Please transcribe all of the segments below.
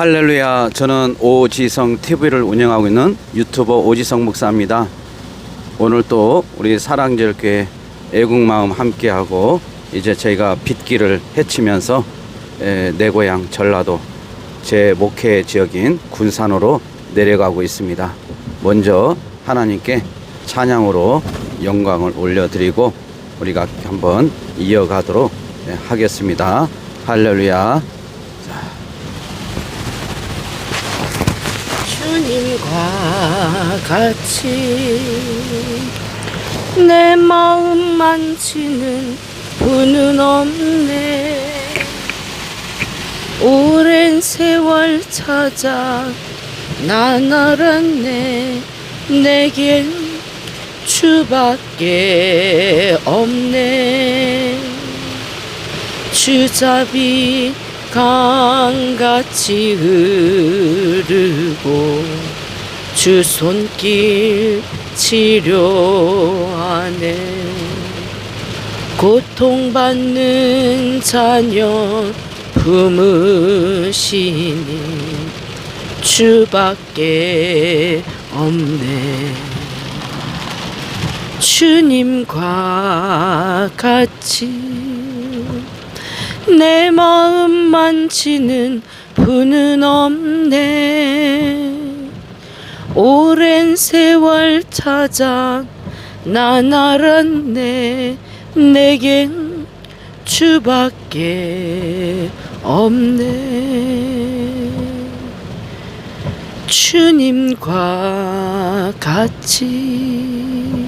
할렐루야. 저는 오지성 TV를 운영하고 있는 유튜버 오지성 목사입니다. 오늘 또 우리 사랑절교회 애국마음 함께하고 이제 저희가 빗길을 헤치면서 에, 내 고향 전라도 제 목회 지역인 군산으로 내려가고 있습니다. 먼저 하나님께 찬양으로 영광을 올려드리고 우리가 한번 이어가도록 예, 하겠습니다. 할렐루야. 주님 과 같이 내 마음 만지는 분은 없네. 오랜 세월 찾아 난 알았네. 내겐 주밖에 없네. 주잡이 강같이 흐르고 주 손길 치료하네 고통받는 자녀 품으시니 주밖에 없네. 주님과 같이 내 마음 만지는 분은 없네 오랜 세월 찾아 난 알았네. 내겐 주밖에 없네. 주님과 같이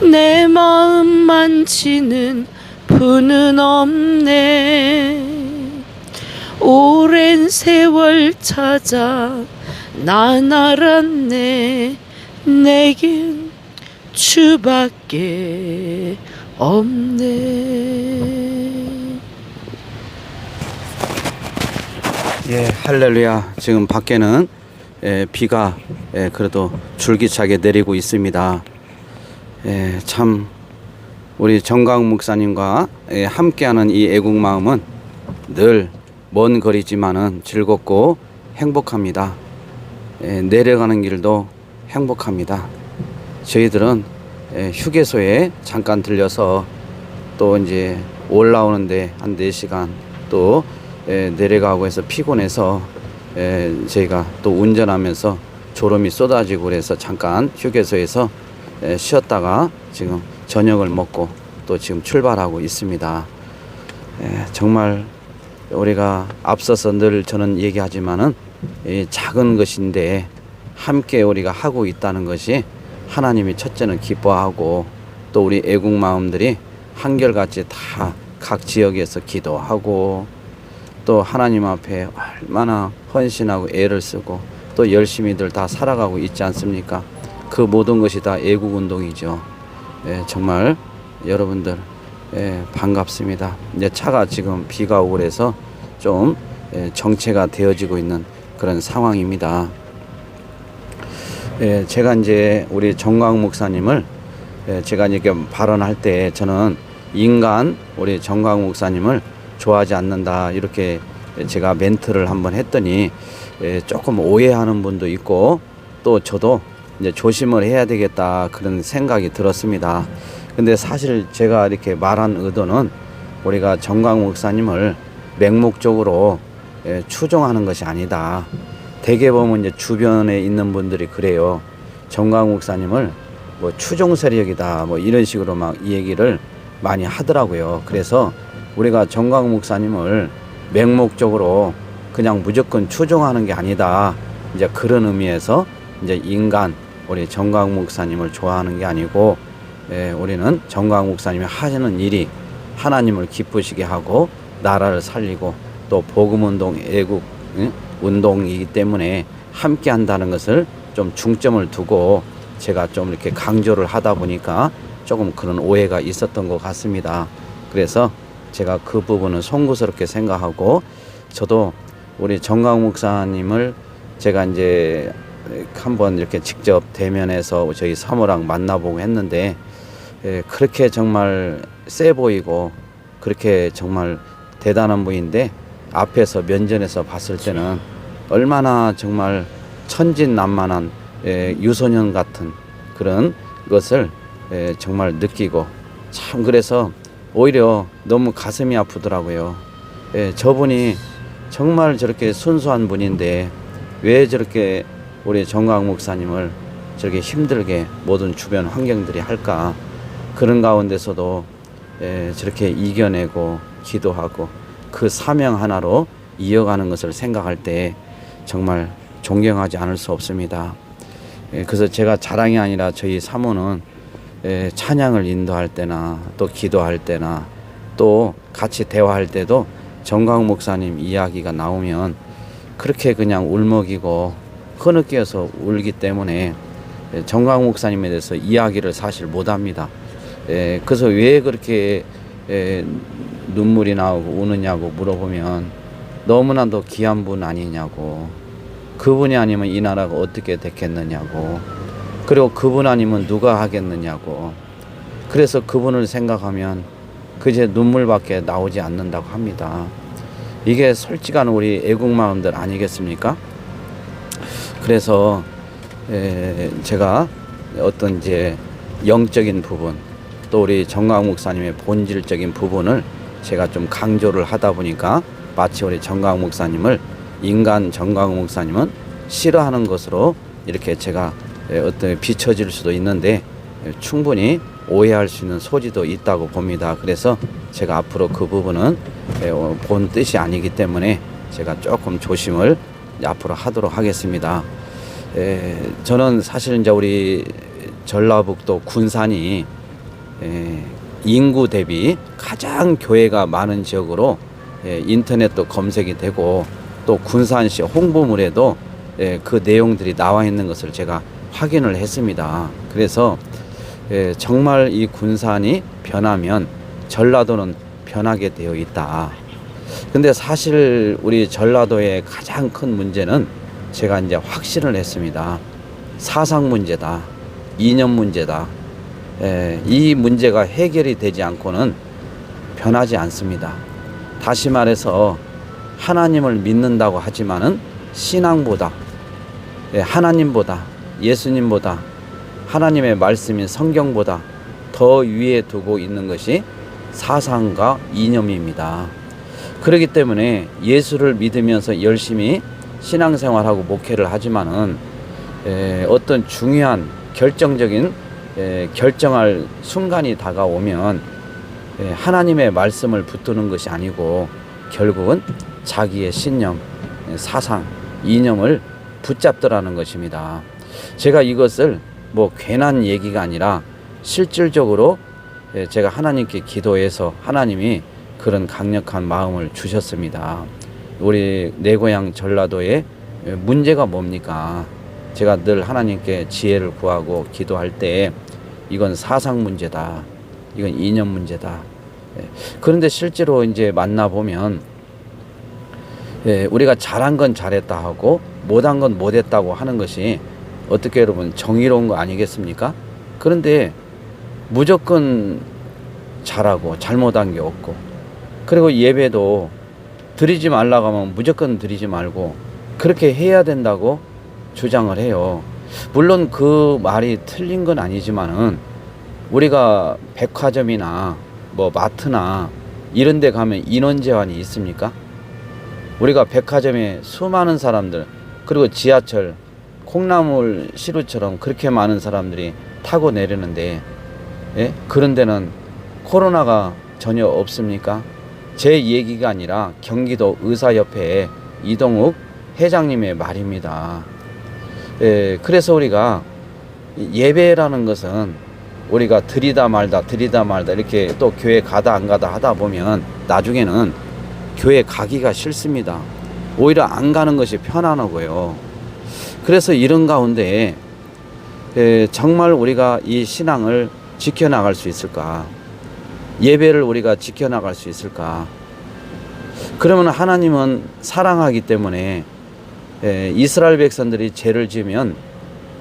내 마음 만지는 분은 없네 세월 찾아 난 알았네 내겐 주밖에 없네 예, 할렐루야. 지금 밖에는 예, 비가 예, 그래도 줄기차게 내리고 있습니다. 예, 참 우리 정강 목사님과 예, 함께하는 이 애국 마음은 늘 먼 거리지만은 즐겁고 행복합니다. 예, 내려가는 길도 행복합니다. 저희들은 예, 휴게소에 잠깐 들려서 또 이제 올라오는데 한 4시간 또 예, 내려가고 해서 피곤해서 예, 저희가 또 운전하면서 졸음이 쏟아지고 그래서 잠깐 휴게소에서 예, 쉬었다가 지금 저녁을 먹고 또 지금 출발하고 있습니다. 예, 정말 우리가 앞서서 늘 저는 얘기하지만은 이 작은 것인데 함께 우리가 하고 있다는 것이 하나님이 첫째는 기뻐하고 또 우리 애국 마음들이 한결같이 다 각 지역에서 기도하고 또 하나님 앞에 얼마나 헌신하고 애를 쓰고 또 열심히들 다 살아가고 있지 않습니까? 그 모든 것이 다 애국 운동이죠. 예, 정말 여러분들 예, 반갑습니다. 이제 차가 지금 비가 오고 그래서 좀 예, 정체가 되어지고 있는 그런 상황입니다. 예, 제가 이제 우리 정광 목사님을 예, 제가 이렇게 발언할 때 저는 인간 우리 정광 목사님을 좋아하지 않는다 이렇게 제가 멘트를 한번 했더니 예, 조금 오해하는 분도 있고 또 저도 이제 조심을 해야 되겠다 그런 생각이 들었습니다. 근데 사실 제가 이렇게 말한 의도는 우리가 정광 목사님을 맹목적으로 예, 추종하는 것이 아니다. 대개 보면 이제 주변에 있는 분들이 그래요. 정광 목사님을 뭐 추종 세력이다 뭐 이런 식으로 막이 얘기를 많이 하더라고요. 그래서 우리가 정광 목사님을 맹목적으로 그냥 무조건 추종하는 게 아니다. 이제 그런 의미에서 이제 인간 우리 정광 목사님을 좋아하는 게 아니고 예, 우리는 정광 목사님이 하시는 일이 하나님을 기쁘시게 하고 나라를 살리고 또 복음 운동 애국 응? 운동이기 때문에 함께 한다는 것을 좀 중점을 두고 제가 좀 이렇게 강조를 하다 보니까 조금 그런 오해가 있었던 것 같습니다. 그래서 제가 그 부분은 송구스럽게 생각하고 저도 우리 정강 목사님을 제가 이제 한번 이렇게 직접 대면해서 저희 사모랑 만나보고 했는데 예, 그렇게 정말 세 보이고 그렇게 정말 대단한 분인데 앞에서 면전에서 봤을 때는 얼마나 정말 천진난만한 에, 유소년 같은 그런 것을 에, 정말 느끼고 참 그래서 오히려 너무 가슴이 아프더라고요. 예, 저분이 정말 저렇게 순수한 분인데 왜 저렇게 우리 정광 목사님을 저렇게 힘들게 모든 주변 환경들이 할까 그런 가운데서도 예, 저렇게 이겨내고 기도하고 그 사명 하나로 이어가는 것을 생각할 때 정말 존경하지 않을 수 없습니다. 예, 그래서 제가 자랑이 아니라 저희 사모는 예, 찬양을 인도할 때나 또 기도할 때나 또 같이 대화할 때도 정광 목사님 이야기가 나오면 그렇게 그냥 울먹이고 흐느껴서 울기 때문에 예, 정광 목사님에 대해서 이야기를 사실 못합니다. 예, 그래서 왜 그렇게 예, 눈물이 나오고 우느냐고 물어보면 너무나도 귀한 분 아니냐고 그분이 아니면 이 나라가 어떻게 됐겠느냐고 그리고 그분 아니면 누가 하겠느냐고 그래서 그분을 생각하면 그제 눈물밖에 나오지 않는다고 합니다. 이게 솔직한 우리 애국 마음들 아니겠습니까? 그래서 에, 제가 어떤 이제 영적인 부분 또 우리 정광 목사님의 본질적인 부분을 제가 좀 강조를 하다 보니까 마치 우리 정광 목사님을 인간 정광 목사님은 싫어하는 것으로 이렇게 제가 에, 어떤 비춰질 수도 있는데 에, 충분히 오해할 수 있는 소지도 있다고 봅니다. 그래서 제가 앞으로 그 부분은 에, 어, 본 뜻이 아니기 때문에 제가 조금 조심을 앞으로 하도록 하겠습니다. 에, 저는 사실 이제 우리 전라북도 군산이 에, 인구 대비 가장 교회가 많은 지역으로 예, 인터넷도 검색이 되고 또 군산시 홍보물에도 예, 그 내용들이 나와 있는 것을 제가 확인을 했습니다. 그래서 예, 정말 이 군산이 변하면 전라도는 변하게 되어 있다. 근데 사실 우리 전라도의 가장 큰 문제는 제가 이제 확신을 했습니다. 사상 문제다. 이념 문제다. 예, 이 문제가 해결이 되지 않고는 변하지 않습니다. 다시 말해서 하나님을 믿는다고 하지만은 신앙보다 예, 하나님보다 예수님보다 하나님의 말씀인 성경보다 더 위에 두고 있는 것이 사상과 이념입니다. 그렇기 때문에 예수를 믿으면서 열심히 신앙생활하고 목회를 하지만은 에, 어떤 중요한 결정적인 에, 결정할 순간이 다가오면 에, 하나님의 말씀을 붙드는 것이 아니고 결국은 자기의 신념, 에, 사상, 이념을 붙잡더라는 것입니다. 제가 이것을 뭐 괜한 얘기가 아니라 실질적으로 에, 제가 하나님께 기도해서 하나님이 그런 강력한 마음을 주셨습니다. 우리 내 고향 전라도에 문제가 뭡니까? 제가 늘 하나님께 지혜를 구하고 기도할 때 이건 사상 문제다. 이건 이념 문제다. 예. 그런데 실제로 이제 만나 보면 예, 우리가 잘한 건 잘했다 하고 못한 건 못했다고 하는 것이 어떻게 여러분 정의로운 거 아니겠습니까? 그런데 무조건 잘하고 잘못한 게 없고 그리고 예배도 드리지 말라고 하면 무조건 드리지 말고 그렇게 해야 된다고 주장을 해요. 물론 그 말이 틀린 건 아니지만은 우리가 백화점이나 뭐 마트나 이런 데 가면 인원 제한이 있습니까? 우리가 백화점에 수많은 사람들 그리고 지하철 콩나물 시루처럼 그렇게 많은 사람들이 타고 내리는데 예? 그런 데는 코로나가 전혀 없습니까? 제 얘기가 아니라 경기도 의사협회 이동욱 회장님의 말입니다. 예, 그래서 우리가 예배라는 것은 우리가 드리다 말다 드리다 말다 이렇게 또 교회 가다 안 가다 하다 보면 나중에는 교회 가기가 싫습니다. 오히려 안 가는 것이 편안하고요. 그래서 이런 가운데 예, 정말 우리가 이 신앙을 지켜나갈 수 있을까? 예배를 우리가 지켜나갈 수 있을까? 그러면 하나님은 사랑하기 때문에 예, 이스라엘 백성들이 죄를 지으면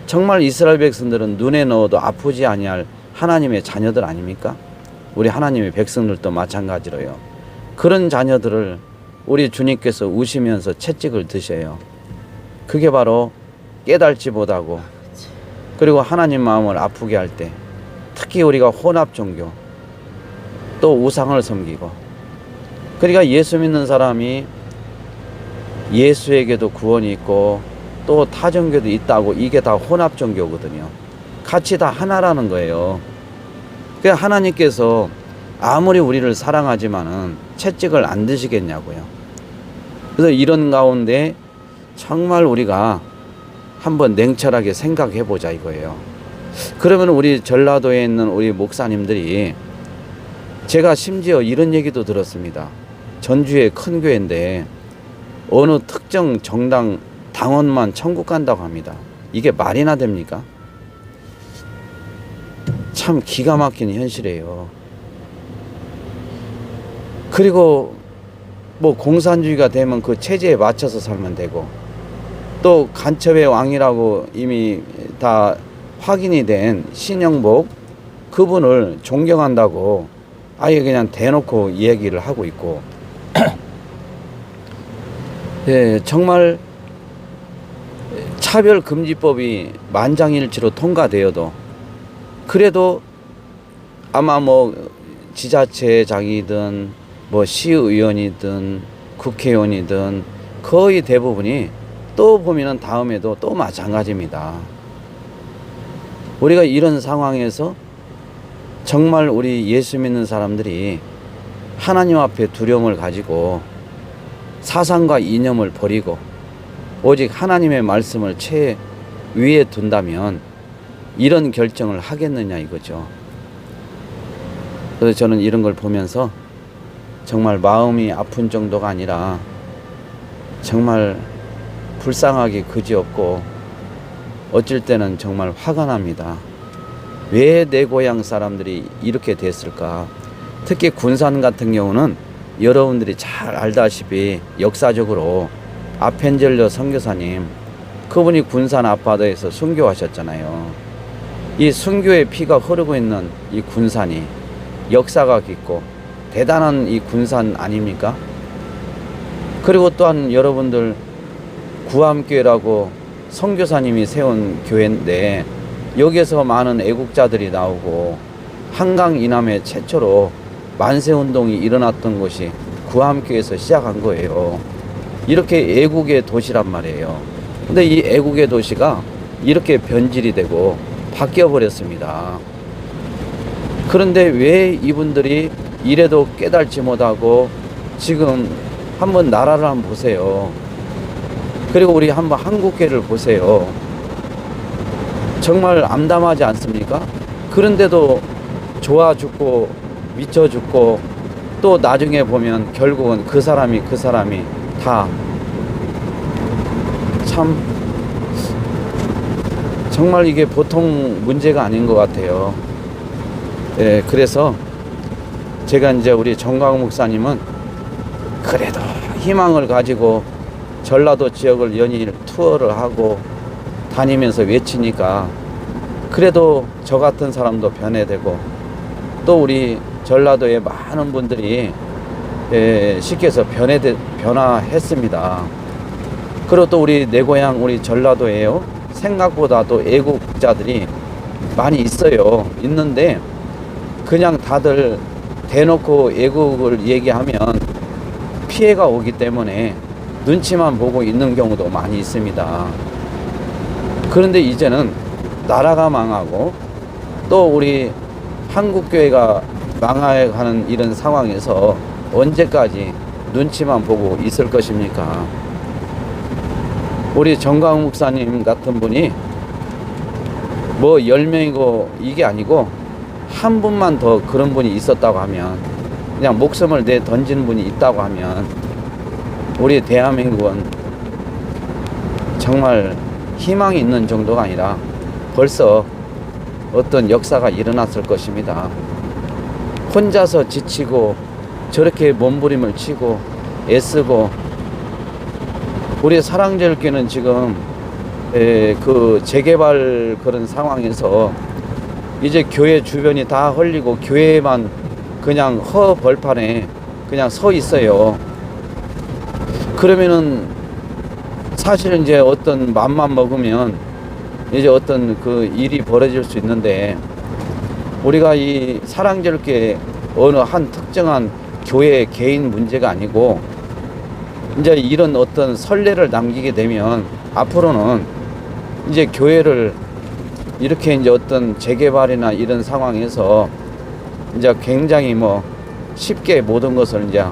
정말 이스라엘 백성들은 눈에 넣어도 아프지 아니할 하나님의 자녀들 아닙니까? 우리 하나님의 백성들도 마찬가지로요. 그런 자녀들을 우리 주님께서 우시면서 채찍을 드셔요. 그게 바로 깨달지 못하고 그리고 하나님 마음을 아프게 할 때 특히 우리가 혼합 종교 또 우상을 섬기고 그러니까 예수 믿는 사람이 예수에게도 구원이 있고 또 타종교도 있다고 이게 다 혼합 종교거든요. 같이 다 하나라는 거예요. 그 하나님께서 아무리 우리를 사랑하지만은 채찍을 안 드시겠냐고요. 그래서 이런 가운데 정말 우리가 한번 냉철하게 생각해 보자 이거예요. 그러면 우리 전라도에 있는 우리 목사님들이 제가 심지어 이런 얘기도 들었습니다. 전주의 큰 교회인데 어느 특정 정당 당원만 천국 간다고 합니다. 이게 말이나 됩니까? 참 기가 막힌 현실이에요. 그리고 뭐 공산주의가 되면 그 체제에 맞춰서 살면 되고 또 간첩의 왕이라고 이미 다 확인이 된 신영복 그분을 존경한다고 아예 그냥 대놓고 이야기를 하고 있고 예, 정말 차별금지법이 만장일치로 통과되어도 그래도 아마 뭐 지자체장이든 뭐 시의원이든 국회의원이든 거의 대부분이 또 보면은 다음에도 또 마찬가지입니다. 우리가 이런 상황에서 정말 우리 예수 믿는 사람들이 하나님 앞에 두려움을 가지고 사상과 이념을 버리고 오직 하나님의 말씀을 최 위에 둔다면 이런 결정을 하겠느냐 이거죠. 그래서 저는 이런 걸 보면서 정말 마음이 아픈 정도가 아니라 정말 불쌍하기 그지없고 어쩔 때는 정말 화가 납니다. 왜 내 고향 사람들이 이렇게 됐을까? 특히 군산 같은 경우는 여러분들이 잘 알다시피 역사적으로 아펜젤러 선교사님 그분이 군산 아파트에서 순교하셨잖아요. 이 순교의 피가 흐르고 있는 이 군산이 역사가 깊고 대단한 이 군산 아닙니까? 그리고 또한 여러분들 구암교회라고 선교사님이 세운 교회인데 여기에서 많은 애국자들이 나오고 한강 이남에 최초로 만세 운동이 일어났던 곳이 구암교에서 시작한 거예요. 이렇게 애국의 도시란 말이에요. 근데 이 애국의 도시가 이렇게 변질이 되고 바뀌어 버렸습니다. 그런데 왜 이분들이 이래도 깨달지 못하고 지금 한번 나라를 한번 보세요. 그리고 우리 한번 한국계를 보세요. 정말 암담하지 않습니까? 그런데도 좋아 죽고 미쳐 죽고 또 나중에 보면 결국은 그 사람이 그 사람이 다 참 정말 이게 보통 문제가 아닌 것 같아요. 예, 그래서 제가 이제 우리 정광 목사님은 그래도 희망을 가지고 전라도 지역을 연일 투어를 하고 다니면서 외치니까 그래도 저 같은 사람도 변해되고 또 우리 전라도의 많은 분들이 예, 해서 변해 변화했습니다. 그리고 또 우리 내 고향 우리 전라도에요. 생각보다 또 애국자들이 많이 있어요. 있는데 그냥 다들 대놓고 애국을 얘기하면 피해가 오기 때문에 눈치만 보고 있는 경우도 많이 있습니다. 그런데 이제는 나라가 망하고 또 우리 한국교회가 망해가는 이런 상황에서 언제까지 눈치만 보고 있을 것입니까? 우리 정광 목사님 같은 분이 뭐 10명이고 이게 아니고 한 분만 더 그런 분이 있었다고 하면 그냥 목숨을 내 던지는 분이 있다고 하면 우리 대한민국은 정말 희망이 있는 정도가 아니라 벌써 어떤 역사가 일어났을 것입니다. 혼자서 지치고 저렇게 몸부림을 치고 애쓰고 우리 사랑제일교는 지금 에, 그 재개발 그런 상황에서 이제 교회 주변이 다 헐리고 교회만 그냥 허 벌판에 그냥 서 있어요. 그러면은 사실 이제 어떤 맘만 먹으면 이제 어떤 그 일이 벌어질 수 있는데 우리가 이 사랑절게 어느 한 특정한 교회 개인 문제가 아니고 이제 이런 어떤 선례를 남기게 되면 앞으로는 이제 교회를 이렇게 이제 어떤 재개발이나 이런 상황에서 이제 굉장히 뭐 쉽게 모든 것을 이제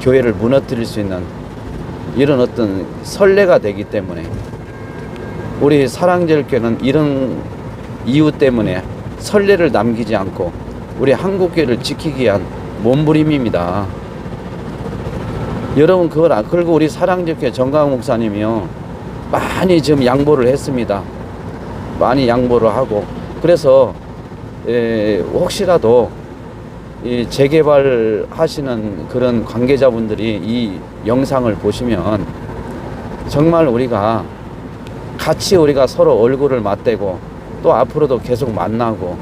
교회를 무너뜨릴 수 있는 이런 어떤 선례가 되기 때문에 우리 사랑제일교회는 이런 이유 때문에 선례를 남기지 않고 우리 한국교회를 지키기 위한 몸부림입니다. 여러분 그걸 아- 그리고 우리 사랑제일교회 정강 목사님이요 많이 지금 양보를 했습니다. 많이 양보를 하고 그래서 에, 혹시라도 이 재개발 하시는 그런 관계자분들이 이 영상을 보시면 정말 우리가 같이 우리가 서로 얼굴을 맞대고 또 앞으로도 계속 만나고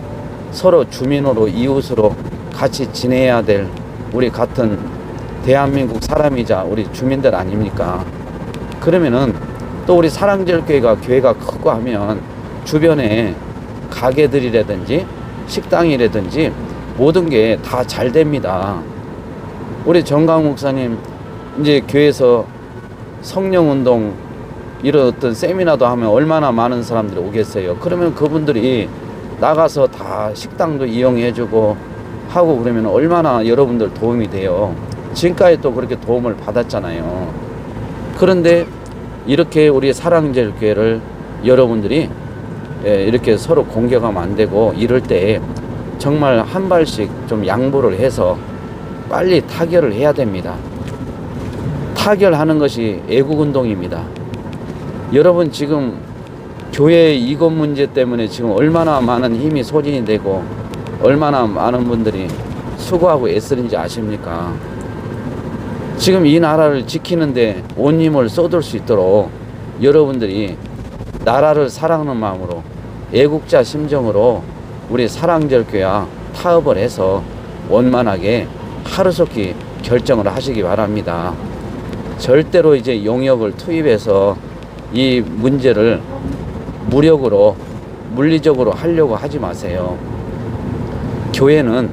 서로 주민으로 이웃으로 같이 지내야 될 우리 같은 대한민국 사람이자 우리 주민들 아닙니까? 그러면은 또 우리 사랑제일교회가 교회가 크고 하면 주변에 가게들이라든지 식당이라든지 모든 게 다 잘 됩니다. 우리 정강 목사님 이제 교회에서 성령 운동 이런 어떤 세미나도 하면 얼마나 많은 사람들이 오겠어요. 그러면 그분들이 나가서 다 식당도 이용해주고 하고 그러면 얼마나 여러분들 도움이 돼요. 지금까지 또 그렇게 도움을 받았잖아요. 그런데 이렇게 우리 사랑제일 교회를 여러분들이 예, 이렇게 서로 공격하면 안 되고 이럴 때 정말 한 발씩 좀 양보를 해서 빨리 타결을 해야 됩니다. 타결하는 것이 애국운동입니다. 여러분 지금 교회 이것 문제 때문에 지금 얼마나 많은 힘이 소진이 되고 얼마나 많은 분들이 수고하고 애쓰는지 아십니까? 지금 이 나라를 지키는데 온 힘을 쏟을 수 있도록 여러분들이 나라를 사랑하는 마음으로 애국자 심정으로 우리 사랑절교야 타협을 해서 원만하게 하루속히 결정을 하시기 바랍니다. 절대로 이제 용역을 투입해서 이 문제를 무력으로 물리적으로 하려고 하지 마세요. 교회는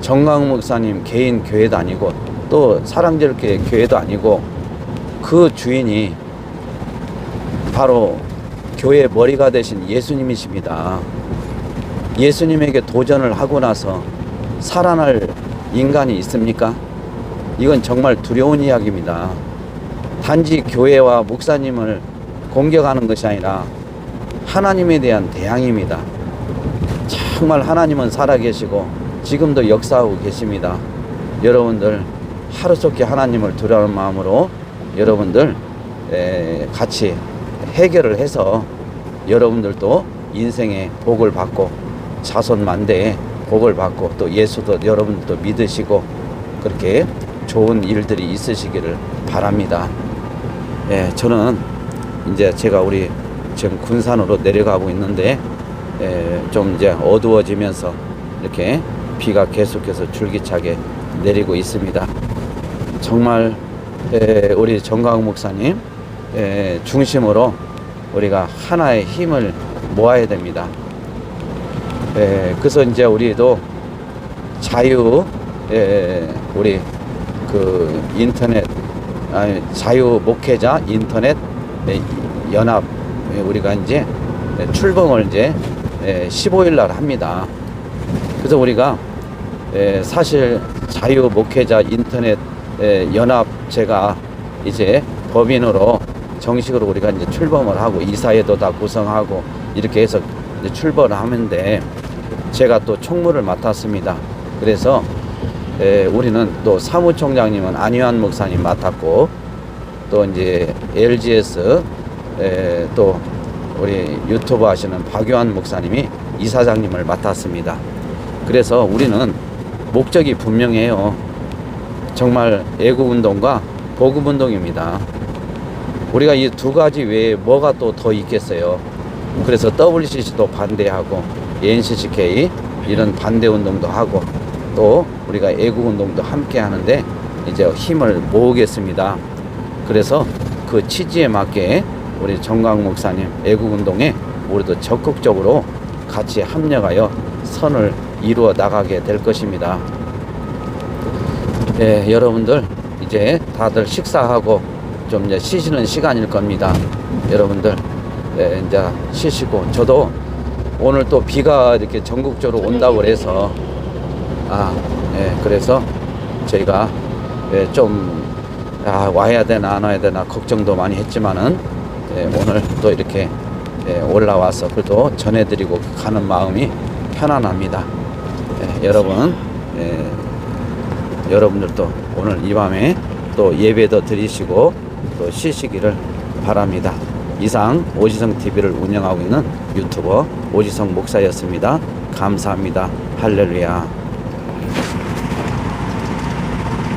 정강 목사님 개인 교회도 아니고 또 사랑제일교회 교회도 아니고 그 주인이 바로 교회 머리가 되신 예수님이십니다. 예수님에게 도전을 하고 나서 살아날 인간이 있습니까? 이건 정말 두려운 이야기입니다. 단지 교회와 목사님을 공격하는 것이 아니라 하나님에 대한 대항입니다. 정말 하나님은 살아계시고 지금도 역사하고 계십니다. 여러분들 하루속히 하나님을 두려운 마음으로 여러분들 에, 같이 해결을 해서 여러분들도 인생의 복을 받고 자손 만대의 복을 받고 또 예수도 여러분들도 믿으시고 그렇게 좋은 일들이 있으시기를 바랍니다. 예, 저는 이제 제가 우리 지금 군산으로 내려가고 있는데 예, 좀 이제 어두워지면서 이렇게 비가 계속해서 줄기차게 내리고 있습니다. 정말 예, 우리 정강 목사님 예, 중심으로 우리가 하나의 힘을 모아야 됩니다. 예, 그래서 이제 우리도 자유 예, 우리 그 인터넷 자유 목회자 인터넷 예, 연합 예, 우리가 이제 예, 출범을 이제 예, 15일 날 합니다. 그래서 우리가 예, 사실 자유 목회자 인터넷 예, 연합 제가 이제 법인으로 정식으로 우리가 이제 출범을 하고 이사회도 다 구성하고 이렇게 해서 출범을 하는데 제가 또 총무를 맡았습니다. 그래서 에, 우리는 또 사무총장님은 안유한 목사님 맡았고 또 이제 LGS 에, 또 우리 유튜브 하시는 박유한 목사님이 이사장님을 맡았습니다. 그래서 우리는 목적이 분명해요. 정말 애국운동과 보급운동입니다. 우리가 이 두 가지 외에 뭐가 또 더 있겠어요. 그래서 WCC도 반대하고 NCCK 이런 반대 운동도 하고 또 우리가 애국 운동도 함께 하는데 이제 힘을 모으겠습니다. 그래서 그 취지에 맞게 우리 정강 목사님 애국 운동에 우리도 적극적으로 같이 합력하여 선을 이루어 나가게 될 것입니다. 예, 여러분들 이제 다들 식사하고 좀 이제 쉬시는 시간일 겁니다. 여러분들 예, 이제 쉬시고 저도 오늘 또 비가 이렇게 전국적으로 온다고 그래서 아, 예, 그래서 저희가 예, 좀 아, 와야 되나 안 와야 되나 걱정도 많이 했지만은 예, 오늘 또 이렇게 예, 올라와서 그래도 전해드리고 가는 마음이 편안합니다. 예, 여러분 예, 여러분들도 오늘 이 밤에 또 예배도 드리시고 또 쉬시기를 바랍니다. 이상 오지성 TV를 운영하고 있는 유튜버 오지성 목사였습니다. 감사합니다. 할렐루야.